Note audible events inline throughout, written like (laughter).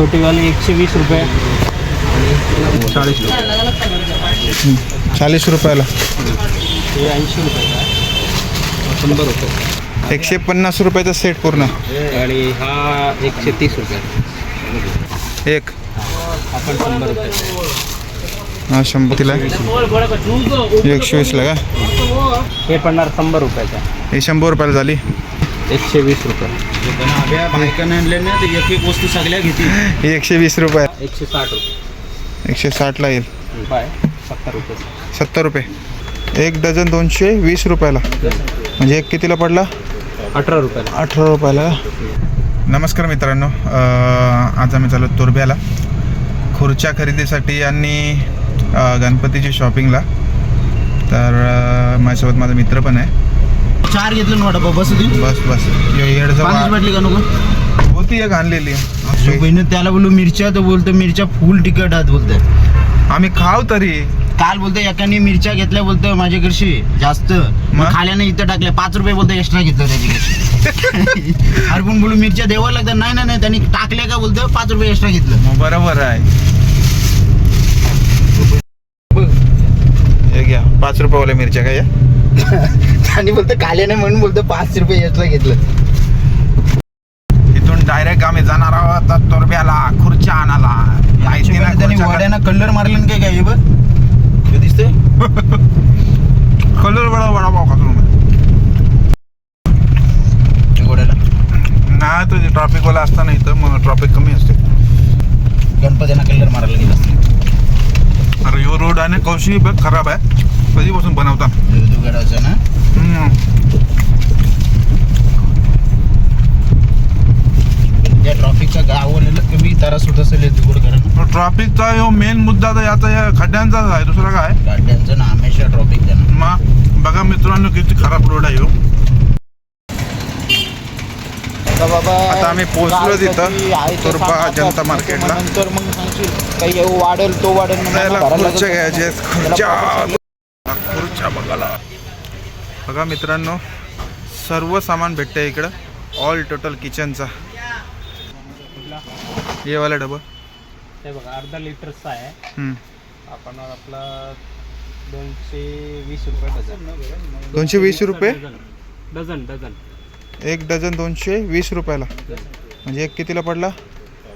छोटी वाली एकशे वीस रुपये. चाळीस रुपये. चाळीस रुपयाला. हे ऐंशी रुपये शंभर रुपये. एकशे पन्नास रुपयाचा सेट पूर्ण. आणि हा एकशे तीस रुपये. एक. आपण शंभर रुपये. हा शंभर तिला. एकशे वीसला का? हे पडणार शंभर रुपयाचा. हे शंभर रुपयाला झाली. एकशे वीस रुपये. बायकाने आणले ना तर एक एक वस्तू सगळ्या ही एकशे वीस रुपये. एकशे साठ रुपये. एकशे साठला येईल. बाय. सत्तर रुपये. सत्तर रुपये. एक डझन दोनशे वीस रुपयाला. म्हणजे एक कितीला पडला? अठरा रुपयाला. अठरा रुपयाला. नमस्कार मित्रांनो. अं, आज आम्ही चालू तोरब्याला. खुर्च्या खरेदीसाठी आणि अं, गणपतीची शॉपिंगला तर अं, माझ्यासोबत माझा मित्र पण आहे. चार घेतलं ना वाटप बस होती बस बस. पाच वाटली का नको? होती एक आणलेली. बहिणी त्याला बोललो मिरच्या तर बोलतो मिरच्या फुल तिखट आहेत बोलतोय. आम्ही खाव तरी. काल बोलतो एकाने मिरच्या घेतल्या बोलतोय माझ्याकडशी जास्त. खाल्याने इथं टाकल्या. पाच रुपये बोलतो एक्स्ट्रा घेतलं त्याच्याकडे (laughs) अरे पण बोलू मिरच्या द्यावं लागतात. नाही नाही नाही त्यांनी टाकल्या का बोलतो पाच रुपये एक्स्ट्रा घेतलं. मग बरोबर आहे. पाच रुपयावाल्या मिरच्या काय या? त्यांनी बोलतो खाल्याने म्हणून बोलतो पाच रुपये एक्स्ट्रा घेतलं. इथून डायरेक्ट आम्ही जाणार आहोत आता तोरब्याला खुर्च्या माहिती त्यांनी खुर्च्या वड्यानं कलर मारलं काय काय हे बघ. हे दिसतंय? कलर बडा बडा भाव खातो घोड्याला नाही तुझे ट्रॉफिकवाला असताना इथं मग ट्रॉफिक कमी असते. गणपतींना कलर मारायला गेला असतं. अरे यो रोड आणि कौशी बघ खराब आहे. कधीपासून बनवता? दुगडाचं ना? ट्रॉफिकचा गावलेलं कमी त्रास होत असेल ट्रॉफिकचा यो मेन मुद्दा तर याचा या खड्ड्यांचाच आहे दुसरा काय? गाड्यांचं ना हमेशा ट्रॉफिक मग बघा मित्रांनो किती खराब रोड आहे हो बाबा आता आम्ही पोहोचलो तिथं, जनता मार्केटला. नंतर सांगशील काही येऊ वाढेल तो वाढेल खुर्च्या. त्याला खुर्च्या. बघायला. बघा मित्रांनो सर्व सामान भेटतं इकडं. ऑल टोटल किचनचा हे वाला डबं ते बघा अर्धा लिटरचा आहे. आपण आपला दोनशे वीस रुपये डझन. दोनशे वीस रुपये? डझन. डझन एक डझन दोनशे वीस रुपयाला. म्हणजे एक कितीला पडला?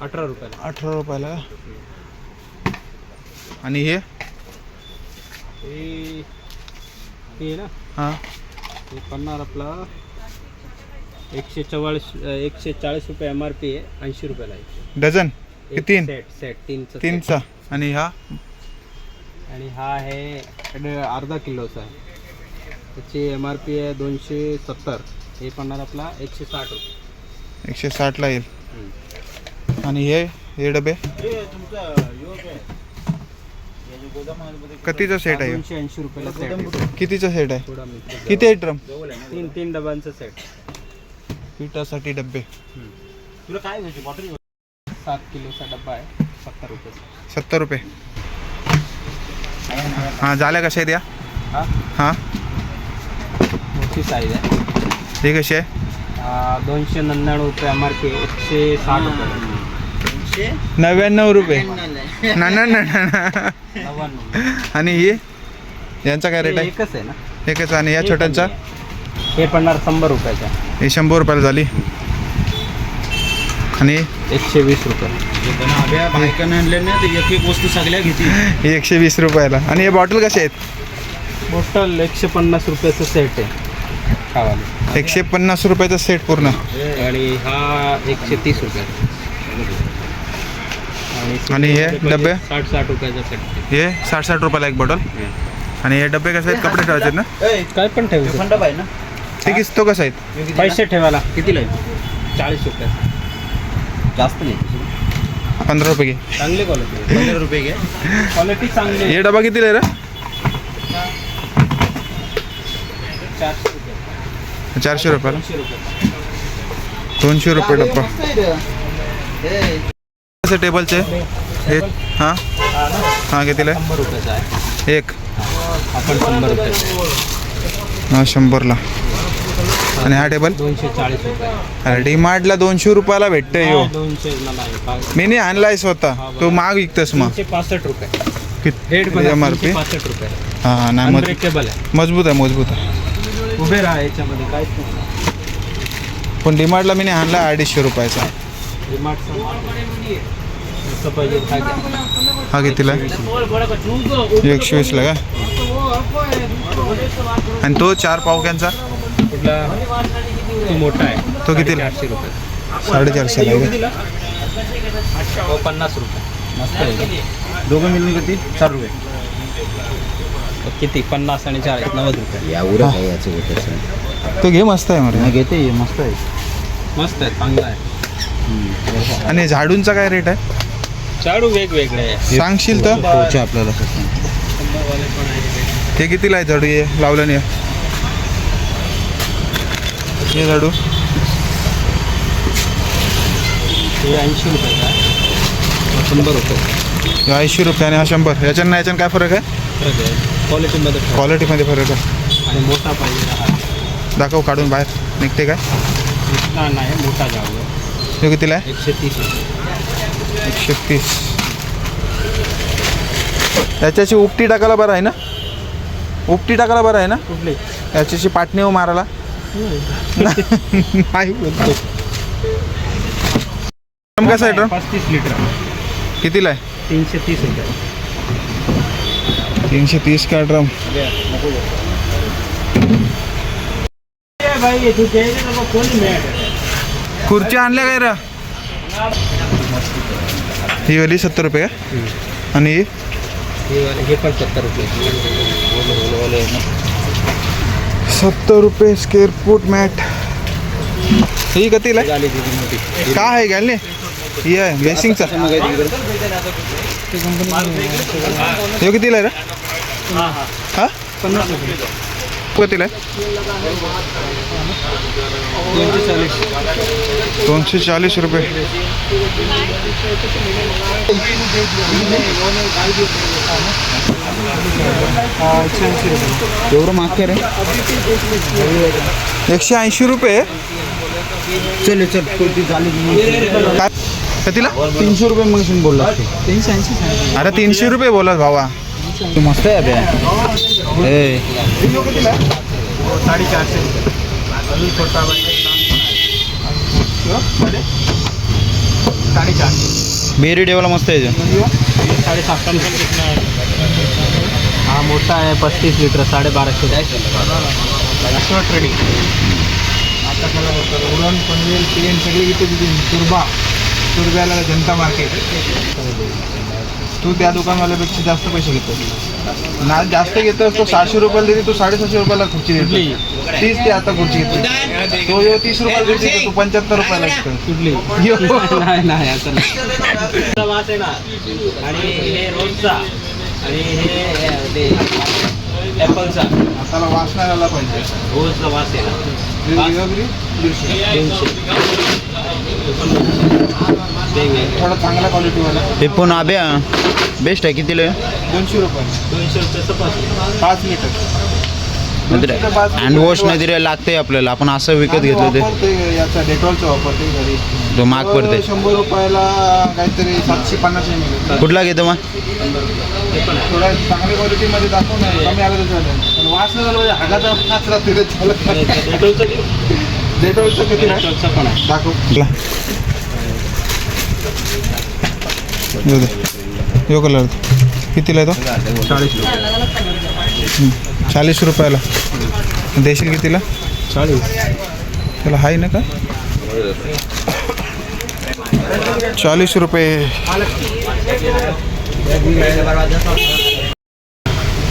अठरा रुपयाला. अठरा रुपयाला. आणि हे? हे हे ना? हां. हे पडणार आपला एकशे चव्वाळीस एकशे चाळीस रुपये एम आर पी आहे ऐंशी रुपयाला आहे. डझन? हे एक तीन? सेट सेट तीनचा set. तीनचा. आणि हा? आणि हा आहे ड- अर्धा किलोचा आहे. त्याची एम आर पी आहे दोनशे सत्तर. हे पडणार आपला एकशे साठ रुपये. एकशे साठला येईल. हम्म. आणि हे हे डबे. हे? हे कितीचा सेट आहे? दोनशे ऐंशी रुपयाला सेट आहे. कितीचा सेट आहे? थोडा मिक्स किती आहे ड्रम तीन तीन डब्यांचा सेट पिठासाठी डबे तुला काय घ्यायची? बॉटल सात किलोचा डब्बा आहे. सत्तर रुपये. सत्तर रुपये. हां झाल्या कशा आहेत या हा? हां. मोठी साईज आहे. हे कशी आहे? आ, दोनशे नव्याण्णव रुपये एम आर पी एकशे साठ रुपये. नव्याण्णव रुपये. ना ना ना ना, आणि ही? यांचा काय रेट आहे? एकच आहे ना. एकच आणि या छोट्यांचा. हे पडणार शंभर रुपयाचा. हे शंभर रुपयाला झाली. आणि? एकशे वीस रुपये. बायकाने आणले ना तर एक एक वस्तू सगळ्या घेते एकशे वीस रुपयाला. आणि हे बॉटल कसे आहेत? बॉटल एकशे पन्नास रुपयाचं सेट आहे. खावाले. एकशे पन्नास रुपयाचा सेट पूर्ण. आणि हा एकशे तीस रुपये. आणि हे डबे? साठ साठ रुपयाचा हे साठ साठ रुपयाला एक बॉटल आणि हे डबे कसे आहेत? कपडे ठेवायचे ना? काय पण ठेवू थंड पाहिजे ना. तो कसा आहेत पैसे ठेवायला. कितीला चाळीस रुपये जास्त नाही. पंधरा रुपये घे. चांगली क्वालिटी पंधरा रुपये घे. क्वालिटी चांगली हे डबा कितीला आहे रे? चारशे रुपये. रुपयाला. दोनशे रुपये. डब्बा. कसं टेबलचे हे हां? हा कितीला शंभर रुपयाचा आहे. एक. आपण शंभर रुपयाचा आहे. हां शंभरला. आणि हा टेबल दोनशे चाळीस रुपये. अरे डीमार्टला दोनशे रुपयाला भेटतं यो. दोनशे मला आहे. पा- मी नाही आणलाय स्वतः. तो माग विकतस मग. तीनशे पासष्ट रुपये. कित एम आर पी पासष्ट रुपये. हां हां नाही मज अनब्रेकेबल आहे. मजबूत आहे मजबूत आहे. उभे राहा याच्यामध्ये काहीच नाही. पण डीमार्टला मी नाही आणला अडीचशे रुपयाचा. हा कितीला एकशे वीसला का? आणि तो चार पावक्यांचा मोठा आहे. तो कितीला आठशे रुपये. साडेचारशेला आहे पन्नास रुपये. मस्त आहे दोघं मिळून किती? चार रुपये. किती? पन्नास आणि चाळीस नव्वद रुपये. या उरं काय याचं तो घे मस्त आहे मरे. घेते मस्त आहे. मस्त आहे चांगला आहे. आणि झाडूंचा काय रेट आहे? चाडू वेगवेगळे आहे सांगशील तर? आपल्याला. हे कितीला आहे झाडू? ये लावलं नाही हे झाडू? हे ऐंशी रुपयाचा आहे शंभर रुपये हे ऐंशी रुपये आणि हा शंभर. याच्यानं याच्यानं काय फरक आहे? फरक आहे. क्वालिटीमध्ये फरक क्वालिटीमध्ये फरक आहे. आणि मोठा पाहिजे हा. दाखव काढून बाहेर. निघते काय? इतका नाही मोठा जाऊ हे? कितीला आहे एकशे तीस एकशे तीस। याच्याची उपटी टाकायला बरं आहे ना? उपटी टाकायला बरं आहे ना? कुठली? पाटणी हो मारायला. नाही. बोलतो ड्रम कसा आहे ड्रम? पस्तीस लिटर. कितीला आहे? तीनशे तीस रुपये तीनशे तीस का ड्रम? भाई तू कोणी मिळालं? खुर्च्या आणल्या काय रा? ही वाली सत्तर रुपये का? आणि ही? पण सत्तर रुपये. सत्तर रुपये स्क्वेअर फूट मॅट ही कितीला आहे झाली तिथे मोठी. का आहे घालणे ही आहे बेसिंगचा हे कितीला आहे रे? हा पन्नास रुपये. कितीला आहे दोनशे चाळीस. दोनशे चाळीस रुपये. एवढं माग रे. एकशे ऐंशी रुपये. चल चल काय? कितीला तीनशे रुपये मग बोलला तीनशे ऐंशी अरे तीनशे रुपये बोला भावा. तू मस्त आहे अभ्या. साडेचारशे अजून छोटा साडेचारशे बेरी डेवाला मस्त आहे ते. साडेसातशे हा मोठा आहे पस्तीस लिटर साडेबाराशे ट्रेडिंग आता मला उडण पनवेल प्लेन सगळे इथे तिथे तुरबा तुरब्याला जनता मार्केट. तू त्या दुकानवाल्यापेक्षा जास्त पैसे घेतो ना जास्त घेतोस तो सहाशे रुपयाला देते तू साडेसहाशे रुपयाला खुर्ची? देतो. तीस ते आता खुर्ची घेतली तो यो तीस रुपयाला देते तू पंच्याहत्तर रुपयाला घेतो. नाही नाही असं नाही. वास आहे ना? आणि हे रोजचा. आणि हे ते ॲपलचा. आता वाचणार आला पाहिजे. रोजचा वास आहे ना? वेगवेगळी दीडशे. वेगवेगळे थोडा चांगला क्वालिटीवाला हे पण आभ्या बेस्ट आहे कितीला? दोनशे रुपये. दोनशे रुपयाचं पाच. पाच लिटर नंतर हँड वॉश नाही तरी लागते आपल्याला. आपण असं विकत घेतलं ते. याचा डेटॉलचा वापरते घरी. तो महाग पडते शंभर रुपयाला काहीतरी सातशे पन्नास कुठला घेतो मग? थोड्या चांगल्या क्वालिटीमध्ये दाखव ना कमी आलं वास नाही झाला म्हणजे हागाचा रे चालत डेटोलचं डेटॉलचं किती? दाखव. येऊ दे. यो कलर कितीला आहे तो चाळीस. चाळीस रुपयाला. देशील कितीला? चाळीस. त्याला हाय ना का? चाळीस रुपये.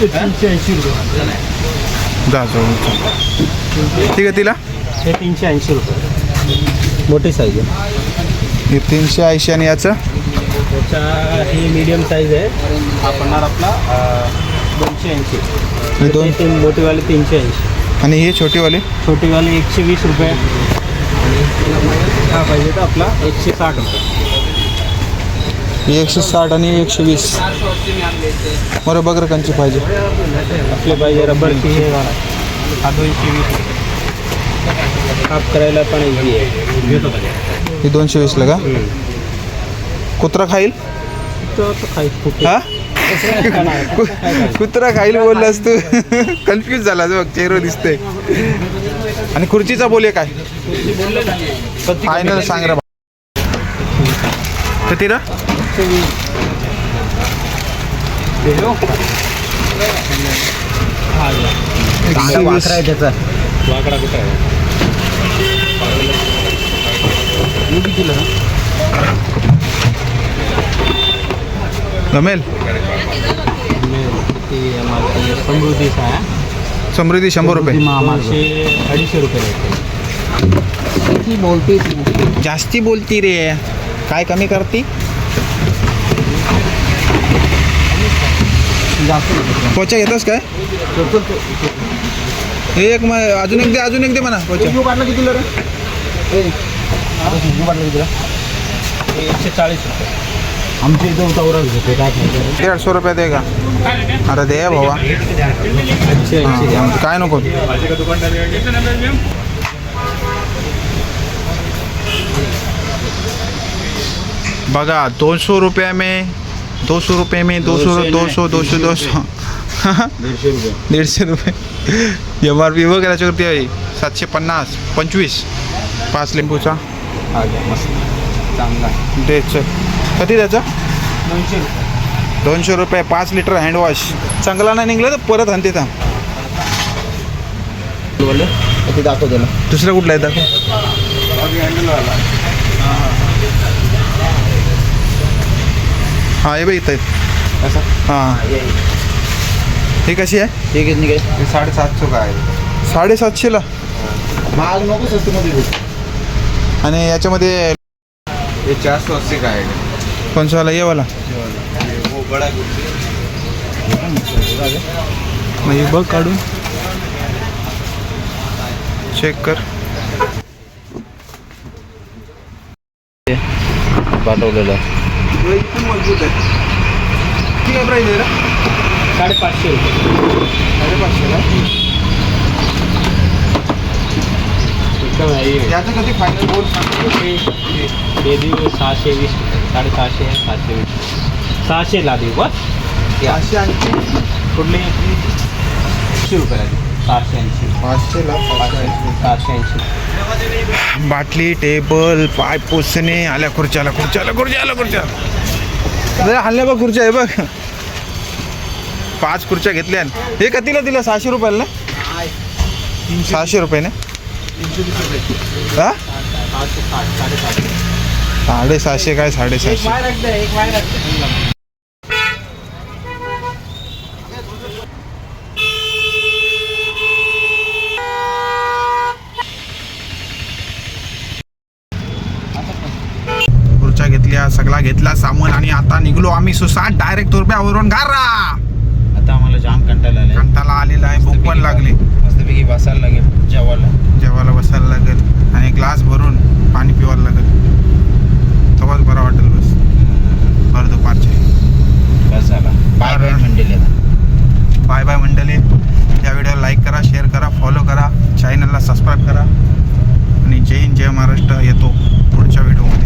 तीनशे ऐंशी रुपये जा. जाऊ ठीक आहे तिला? हे तीनशे ऐंशी रुपये. मोठी साईज आहे. हे तीनशे ऐंशी आणि याचं? त्याच्या ही मीडियम साईज आहे. हा पडणार आपला दोनशे ऐंशी. हे दोन ते तीन मोठीवाले तीनशे ऐंशी. आणि हे छोटीवाले? छोटीवाले एकशे वीस रुपये. आणि हा पाहिजे तर आपला एकशे साठ रुपये. हे एकशे साठ आणि एकशे वीस. बरं बघ कंची पाहिजे. आपले पाहिजे रबरची हे वाला. हा दोनशे वीस. रुपये साफ करायला पण इझी आहे. ही दोनशे वीसला का? कुत्रा खाईल? हा? कुत्रा खाईल बोललास तू? कन्फ्यूज झाला बघ चेहरा दिसतंय. आणि खुर्चीचा बोले काय फायनल सांग रे किती रा आहे त्याचा. वाकडा कुठं आहे? जमेल किती समृद्धीचा समृद्धी शंभर रुपये. अडीचशे रुपये बोलते जास्ती बोलती रे. काय कमी करती? पोचा घेतोस काय? हे एक मग अजून एक दे अजून एक दे म्हणा पोचा. किती रे एकशे चाळीस रुपये. आमच्या इथं चौराच घेते काय खायचं? दीड सौ रुपये दे का? अरे दे भावा काय नको बघा दो. सौ रुपये में दो सौ रुपये में दो सौ दो सौ दो सौ दो सौ दीडशे रुपये. (laughs) दीडशे एम आर पी बघ याच्यावरती आहे. सातशे पन्नास पंचवीस. पाच लिंबूचा. चांगला. आहे किती त्याचा? दोनशे रुपये. दोनशे रुपये पाच लिटर हँडवॉश चांगला नाही निघलं तर परत आणते ते दाखव त्याला. दुसरा कुठला आहे? दाखव. हां हे. बघ इथं. हां. ही कशी आहे? हे घेतली काय साडेसातशे का आहे. साडेसातशेला महाग नको स्वस्त मध्ये भेट आणि याच्यामध्ये हे चारशे अस्सी का आहे? कोणचा ये वाला वो बडा म्हणजे बघ काढून. चेक कर. पाठवलेलं. मजबूत आहे ठीक आहे प्राईज आहे साडेपाचशे साडेपाचशेला एकदम आहे. याचं कधी फायनल बोल हे हे देऊ सहाशे वीस. साडेसहाशे सातशे वीस. सहाशेला देऊ बस पाचशे ऐंशी कुठली एकशे रुपयाला सहाशे ऐंशी. पाचशेला पाचशे सहाशे ऐंशी. बाटली टेबल पाय पुसणे. आल्या खुर्च्या आल्या खुर्च्या आल्या खुर्च्या आल्या खुर्च्या जरा हल्ल्या बघ खुर्च्या आहे बघ. पाच खुर्च्या घेतल्या. हे कितीला दिल्या सहाशे रुपयाला ना? सहाशे रुपये ना? हा? सहाशे साडेसहाशे काय साडेसहाशे. वायर रख दे एक वायर रख दे. खुर्च्या घेतल्या सगळा घेतला सामान आणि आता निघलो आम्ही सुसाट डायरेक्ट तुरब्यावरून गारा. आता आम्हाला जाम कंटाळा आलेला आहे भूक पण लागली. मस्तपैकी बसायला लागेल जेवायला. जेवायला बसायला लागेल आणि ग्लास भरून पाणी पिवायला लागेल. तेव्हाच बरा वाटेल बस. बरं दुपारचे. बस झाला. बाय बाय मंडली बाय बाय या व्हिडिओ लाईक करा शेअर करा फॉलो करा चॅनलला सबस्क्राईब करा. आणि जय हिंद जय महाराष्ट्र. येतो पुढच्या व्हिडिओमध्ये.